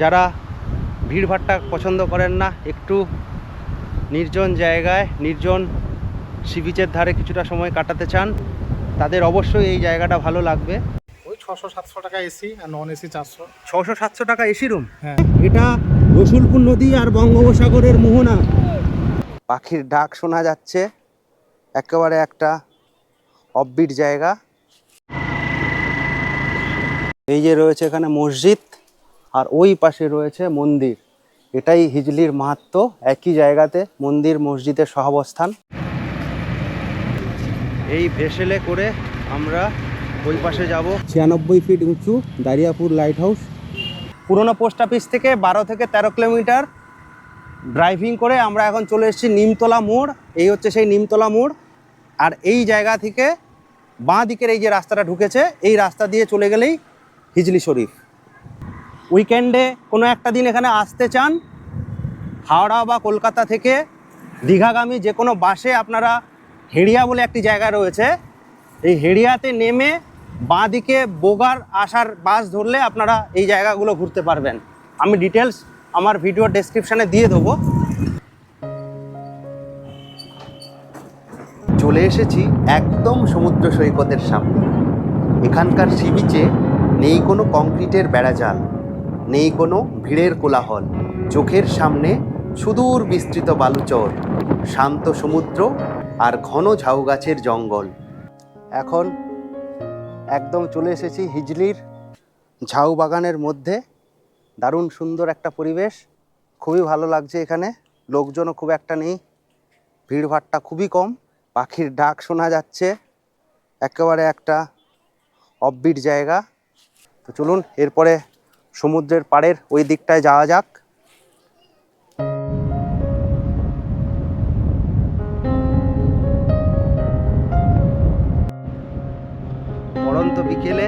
যারা ভিড়ভাট্টা পছন্দ করেন না একটু নির্জন জায়গায় নির্জন সি বিচের ধারে কিছুটা সময় কাটাতে চান তাদের অবশ্যই এই জায়গাটা ভালো লাগবে। ওই ছশো সাতশো টাকা এসি আর নন এসি চারশো। ছশো সাতশো টাকা এসি রুম? হ্যাঁ। এটা রসুলপুর নদী আর বঙ্গোপসাগরের মোহনা। পাখির ডাক শোনা যাচ্ছে একেবারে একটা অববিট জায়গা। এই যে রয়েছে এখানে মসজিদ। আর ওই পাশে রয়েছে মন্দির। এটাই হিজলির মাহাত্ম। একই জায়গাতে মন্দির, মসজিদের সহাবস্থান। এই ভেসেলে করে আমরা ওই পাশে যাব। ছিয়ানব্বই ফিট উঁচু দারিয়াপুর লাইট হাউস পুরনো পোস্ট অফিস থেকে বারো থেকে তেরো কিলোমিটার ড্রাইভিং করে আমরা এখন চলে এসেছি নিমতলা মোড়। এই হচ্ছে সেই নিমতলা মোড়। আর এই জায়গা থেকে বাঁ দিকের এই যে রাস্তাটা ঢুকেছে, এই রাস্তা দিয়ে চলে গেলেই হিজলি শরীফ। উইকেন্ডে কোনো একটা দিন এখানে আসতে চান, হাওড়া বা কলকাতা থেকে দীঘাগামী যে কোনো বাসে আপনারা হেড়িয়া বলে একটি জায়গা রয়েছে, এই হেড়িয়াতে নেমে বাঁ দিকে বোগার আসার বাস ধরলে আপনারা এই জায়গাগুলো ঘুরতে পারবেন। আমি ডিটেলস আমার ভিডিও ডেসক্রিপশানে দিয়ে দেবো। চলে এসেছি একদম সমুদ্র সৈকতের সামনে। এখানকার সি বিচে নেই কোনো কংক্রিটের বেড়া বেড়াজাল। নেই কোনো ভিড়ের কোলাহল। চোখের সামনে সুদূর বিস্তৃত বালুচর, শান্ত সমুদ্র আর ঘন ঝাউ গাছের জঙ্গল। এখন একদম চলে এসেছি হিজলির ঝাউ বাগানের মধ্যে। দারুণ সুন্দর একটা পরিবেশ। খুবই ভালো লাগছে এখানে। লোকজনও খুব একটা নেই। ভিড়ভাট্টা খুবই কম। পাখির ডাক শোনা যাচ্ছে। একেবারে একটা অববিট জায়গা। তো চলুন, এরপরে সমুদ্রের পাড়ের ওই দিকটায় যাওয়া যাক। পড়ন্ত বিকেলে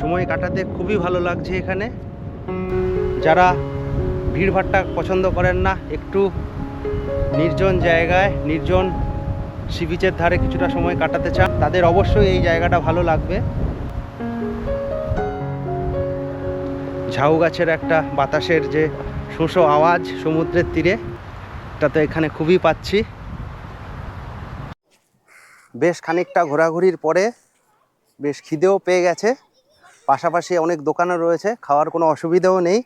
সময় কাটাতে খুবই ভালো লাগছে এখানে। যারা ভিড়ভাট্টা পছন্দ করেন না, একটু নির্জন জায়গায়, নির্জন সি বিচের ধারে কিছুটা সময় কাটাতে চান, তাদের অবশ্যই এই জায়গাটা ভালো লাগবে। ঝাউ গাছের একটা বাতাসের যে শোষো আওয়াজ সমুদ্রের তীরে এটা তো এখানে খুবই পাচ্ছি। বেশ খানিকটা ঘোরাঘুরির পরে বেশ খিদেও পেয়ে গেছে। পাশাপাশি অনেক দোকানও রয়েছে, খাওয়ার কোনো অসুবিধাও নেই।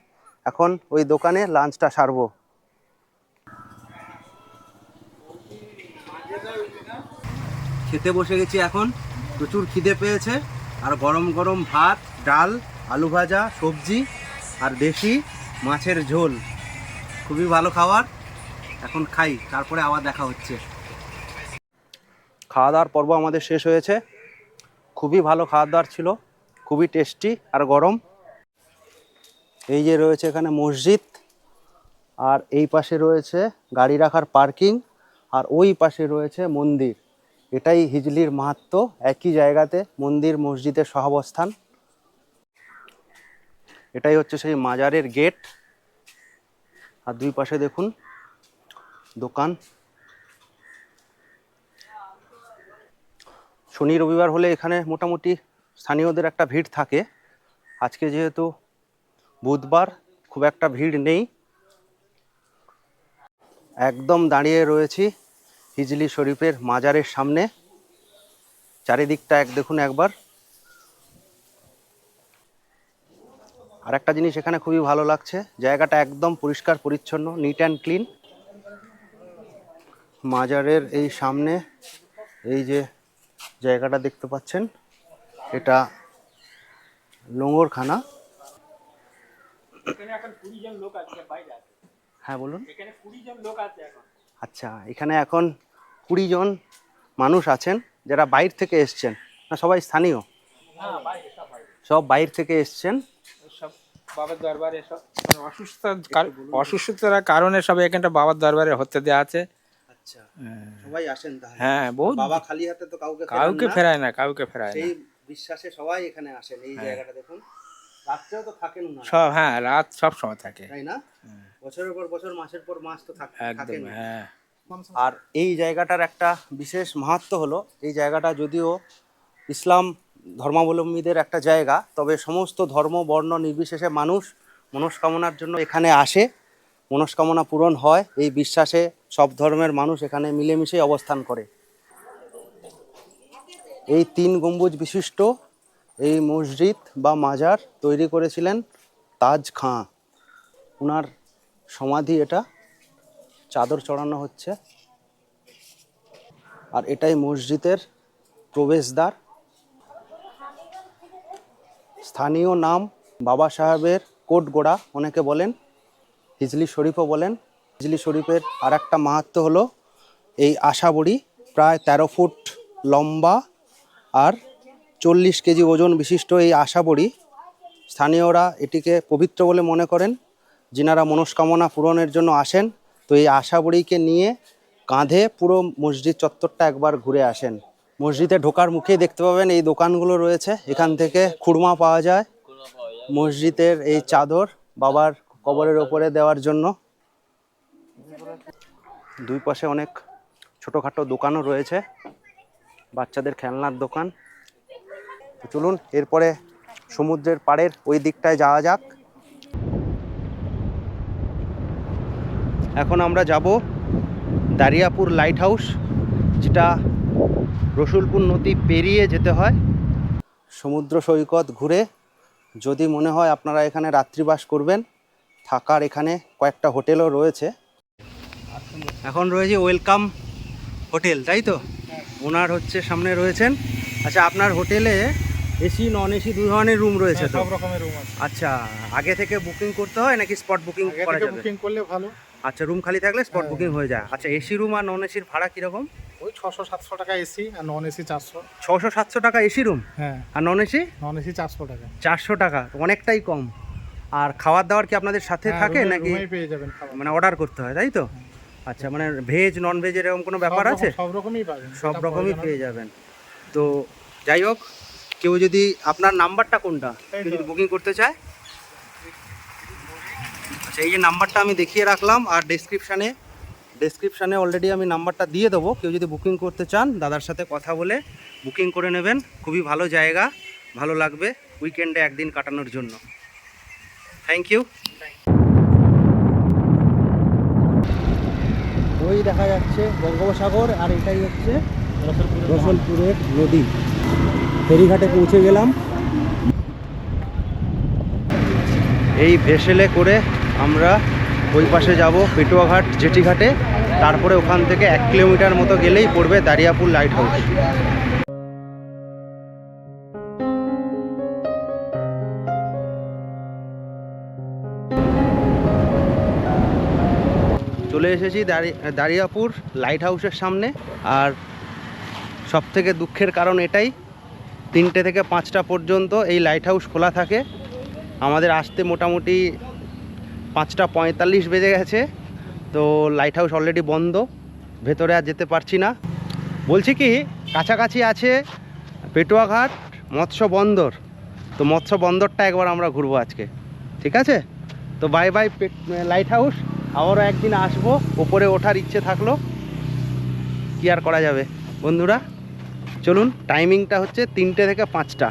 এখন ওই দোকানে লাঞ্চটা সারবো। খেতে বসে গেছি এখন, প্রচুর খিদে পেয়েছে। আর গরম গরম ভাত, ডাল, আলু ভাজা, সবজি আর দেশি মাছের ঝোল। খুবই ভালো খাবার। এখন খাই, তারপরে আবার দেখা হচ্ছে। খাওয়া দাওয়ার পর্ব আমাদের শেষ হয়েছে। খুবই ভালো খাওয়া দাওয়ার ছিল, খুবই টেস্টি আর গরম। এই যে রয়েছে এখানে মসজিদ, আর এই পাশে রয়েছে গাড়ি রাখার পার্কিং, আর ওই পাশে রয়েছে মন্দির। এটাই হিজলির মাহাত্ম একই জায়গাতে মন্দির, মসজিদের সহাবস্থান। এটাই হচ্ছে সেই মাজারের গেট আর দুই পাশে দেখুন, দোকান। শনি রবিবার হলে এখানে মোটামুটি স্থানীয়দের একটা ভিড় থাকে। আজকে যেহেতু বুধবার, খুব একটা ভিড় নেই। একদম দাঁড়িয়ে রয়েছি হিজলি শরীফের মাজারের সামনে। চারিদিকটা এক, দেখুন একবার। আর একটা জিনিস এখানে খুবই ভালো লাগছে জায়গাটা একদম পরিষ্কার পরিচ্ছন্ন নিট অ্যান্ড ক্লিন মাজারের এই সামনে এই যে জায়গাটা দেখতে পাচ্ছেন এটা লোঙ্গরখানা হ্যাঁ বলুন। আচ্ছা এখানে এখন কুড়ি জন মানুষ আছেন যারা বাইর থেকে এসছেন। না সবাই স্থানীয়? সব বাইর থেকে এসছেন। বাবার দরবারে সব মানে অসুস্থ অসুস্থতার কারণে সব এখানটা বাবার দরবারে হতে দেওয়া আছে। আচ্ছা সবাই আসেন তাহলে। হ্যাঁ বহুত বাবা খালি হাতে তো কাউকে ফেরান কাউকে না। ফেরায় না কাউকে ফেরায় না। সেই বিশ্বাসে সবাই এখানে আসেন এই হ্যাঁ। জায়গাটা দেখুন। রাত্রেও তো থাকেন না। সব হ্যাঁ রাত সব সময় থাকে। তাই না? বছরের পর বছর মাসের পর মাস তো থাক- একদম হ্যাঁ। আর এই জায়গাটার একটা বিশেষ মাহাত্ম হলো এই জায়গাটা যদিও ইসলাম ধর্মাবলম্বীদের একটা জায়গা, তবে সমস্ত ধর্ম, বর্ণ, নির্বিশেষে মানুষ মনস্কামনার জন্য এখানে আসে, মনস্কামনা পূরণ হয়, এই বিশ্বাসে সব ধর্মের মানুষ এখানে মিলেমিশে অবস্থান করে। এই তিন গম্বুজ বিশিষ্ট, এই মসজিদ বা মাজার তৈরি করেছিলেন তাজ খাঁ। ওনার সমাধি এটা, চাদর চড়ানো হচ্ছে। আর এটাই মসজিদের প্রবেশদ্বার। স্থানীয় নাম বাবা সাহেবের কোটগোড়া অনেকে বলেন হিজলি শরীফও বলেন। হিজলি শরীফের আর একটা মাহাত্ম হলো এই আশাবড়ি প্রায় তেরো ফুট লম্বা আর চল্লিশ কেজি ওজন বিশিষ্ট এই আশাবড়ি স্থানীয়রা এটিকে পবিত্র বলে মনে করেন। যিনারা মনস্কামনা পূরণের জন্য আসেন, তো এই আশাবড়িকে নিয়ে কাঁধে পুরো মসজিদ চত্বরটা একবার ঘুরে আসেন। মসজিদে ঢোকার মুখেই দেখতে পাবেন এই দোকানগুলো রয়েছে। এখান থেকে খুরমা পাওয়া যায়। মসজিদের এই চাদর বাবার কবরের ওপরে দেওয়ার জন্য। দুই পাশে অনেক ছোটোখাটো দোকানও রয়েছে। বাচ্চাদের খেলনার দোকান। চলুন, এরপরে সমুদ্রের পাড়ের ওই দিকটায় যাওয়া যাক। এখন আমরা যাব দারিয়াপুর লাইট হাউস যেটা রসুলপুর নদী পেরিয়ে যেতে হয়। সমুদ্র সৈকত ঘুরে যদি মনে হয় আপনারা এখানে রাত্রিবাস করবেন থাকার এখানে কয়েকটা হোটেলও রয়েছে। এখন রয়েছে ওয়েলকাম হোটেল তাই তো? ওনার হচ্ছে সামনে রয়েছেন। আচ্ছা আপনার হোটেলে এসি নন এসি দু ধরনের রুম রয়েছে তো? সব রকমের রুম আছে। আচ্ছা আগে থেকে বুকিং করতে হয় নাকি স্পট বুকিং করা যাবে? বুকিং করলে ভালো। আচ্ছা রুম খালি থাকলে স্পট হ্যাঁ। বুকিং হয়ে যায়। আচ্ছা এসি রুম আর নন এসির ভাড়া কীরকম? ওই ছশো সাতশো টাকা এসি আর নন এসি চারশো। ছশো সাতশো টাকা এসি রুম হ্যাঁ। আর নন এসি নন এসি চারশো টাকা। চারশো টাকা অনেকটাই কম। আর খাবার দাবার কি আপনাদের সাথে হ্যাঁ, থাকে নাকি? পেয়ে যাবেন মানে অর্ডার করতে হয় তাই তো? আচ্ছা মানে ভেজ নন ভেজ এরকম কোনো ব্যাপার আছে? সব রকমই পাবেন সব রকমই পেয়ে যাবেন। তো যাই হোক কেউ যদি আপনার নাম্বারটা কোনটা? কেউ যদি বুকিং করতে চায়? আচ্ছা এই যে নাম্বারটা আমি দেখিয়ে রাখলাম আর ডেসক্রিপশানে ডেসক্রিপশানে অলরেডি আমি নাম্বারটা দিয়ে দেবো। কেউ যদি বুকিং করতে চান দাদার সাথে কথা বলে বুকিং করে নেবেন। খুবই ভালো জায়গা ভালো লাগবে উইকেন্ডে একদিন কাটানোর জন্য। থ্যাংক ইউ ওই দেখা যাচ্ছে বঙ্গোপসাগর আর এটাই হচ্ছে রসলপুরের নদী। ফেরিঘাটে পৌঁছে গেলাম। এই ভেসেলে করে আমরা ওই পাশে যাব, পেটুয়াঘাট জেটিঘাটে তারপরে ওখান থেকে এক কিলোমিটার মতো গেলেই পড়বে দারিয়াপুর লাইট হাউস চলে এসেছি দারি- দারিয়াপুর লাইট হাউসের সামনে। আর সব থেকে দুঃখের কারণ এটাই, তিনটে থেকে পাঁচটা পর্যন্ত এই লাইট হাউস খোলা থাকে। আমাদের আসতে মোটামুটি পাঁচটা পঁয়তাল্লিশ বেজে গেছে। তো লাইট হাউস অলরেডি বন্ধ। ভেতরে আর যেতে পারছি না। বলছি কি, কাছাকাছি আছে পেটুয়াঘাট মৎস্য বন্দর। তো মৎস্য বন্দরটা একবার আমরা ঘুরবো আজকে। ঠিক আছে? তো বাই বাই লাইট হাউস আবারও একদিন আসব। ওপরে ওঠার ইচ্ছে থাকল। কি আর করা যাবে? বন্ধুরা, চলুন টাইমিংটা হচ্ছে তিনটে থেকে পাঁচটা।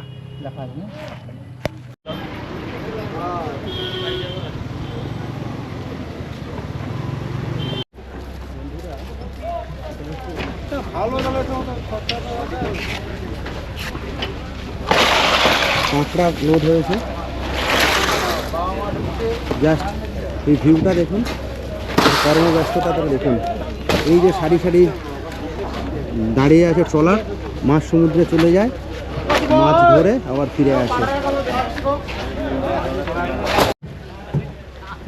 পাঁচটা লোড হয়েছে। জাস্ট এই ভিউটা দেখুন এর কর্মব্যস্ততাটা দেখুন। এই যে সারি সারি দাঁড়িয়ে আছে ট্রলার, মাছ সমুদ্রে চলে যায়, মাছ ধরে আবার ফিরে আসে।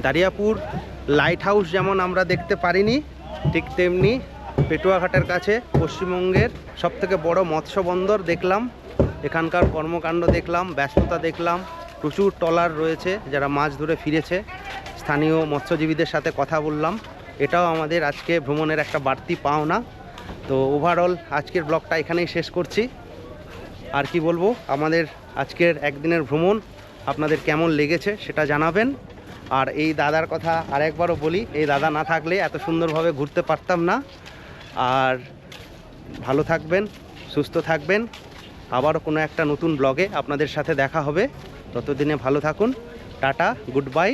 দারিয়াপুর লাইট হাউস যেমন আমরা দেখতে পারিনি, ঠিক তেমনি পেটুয়াঘাটের কাছে পশ্চিমবঙ্গের সবথেকে বড় মৎস্য বন্দর দেখলাম। এখানকার কর্মকাণ্ড দেখলাম, ব্যস্ততা দেখলাম, প্রচুর ট্রলার রয়েছে যারা মাছ ধরে ফিরেছে। স্থানীয় মৎস্যজীবীদের সাথে কথা বললাম। এটাও আমাদের আজকে ভ্রমণের একটা বাড়তি পাওনা। তো ওভারঅল আজকের ব্লগটা এখানেই শেষ করছি। আর কি বলব, আমাদের আজকের একদিনের ভ্রমণ আপনাদের কেমন লেগেছে সেটা জানাবেন। আর এই দাদার কথা আরেকবারও বলি, এই দাদা না থাকলে এত সুন্দরভাবে ঘুরতে পারতাম না। আর ভালো থাকবেন, সুস্থ থাকবেন। আবারও কোনো একটা নতুন ব্লগে আপনাদের সাথে দেখা হবে। ততদিনে ভালো থাকুন। Tata, goodbye.